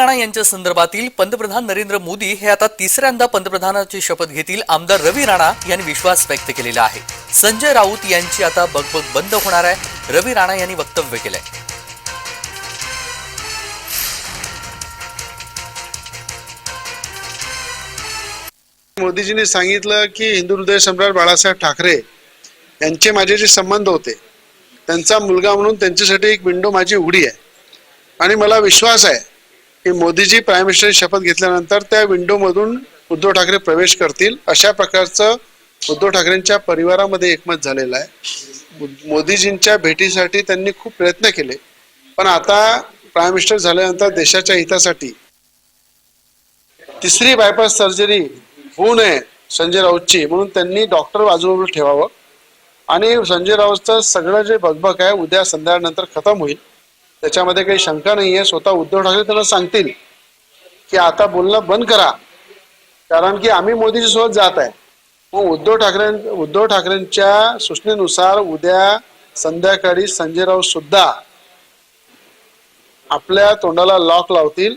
राणा यांच्या संदर्भातील पंतप्रधान नरेंद्र मोदी हे आता तिसऱ्यांदा पंतप्रधानाची शपथ घेतील. आमदार रवी राणा यांनी विश्वास व्यक्त केलेला आहे. संजय राऊत यांची आता बगबग बंद होणार आहे. रवी राणा यांनी वक्तव्य केलंय. मोदीजींनी सांगितलं की हिंदू हृदय सम्राट बाळासाहेब ठाकरे यांचे माझे जे संबंध होते त्यांचा मुलगा म्हणून त्यांच्यासाठी एक विंडो माझी उघडी आहे. आणि मला विश्वास आहे की मोदीजी प्राईम मिनिस्टर शपथ घेतल्यानंतर त्या विंडोमधून उद्धव ठाकरे प्रवेश करतील. अशा प्रकारचं उद्धव ठाकरेंच्या परिवारामध्ये एकमत झालेलं आहे. मोदीजींच्या भेटीसाठी त्यांनी खूप प्रयत्न केले. पण आता प्राईम मिनिस्टर झाल्यानंतर देशाच्या हितासाठी तिसरी बायपास सर्जरी होऊ नये संजय राऊतची म्हणून त्यांनी डॉक्टर बाजूला ठेवावं. आणि संजय राऊतचं सगळं जे बकबक आहे उद्या संध्याकाळनंतर खतम होईल. त्याच्यामध्ये काही शंका नाही आहे स्वतः उद्धव ठाकरे त्यांना सांगतील की आता बोलणं बंद करा. कारण की आम्ही मोदीजी सोबत जात आहे. मग उद्धव ठाकरे उद्धव ठाकरेंच्या सूचनेनुसार उद्या संध्याकाळी संजय राऊत सुद्धा आपल्या तोंडाला लॉक लावतील.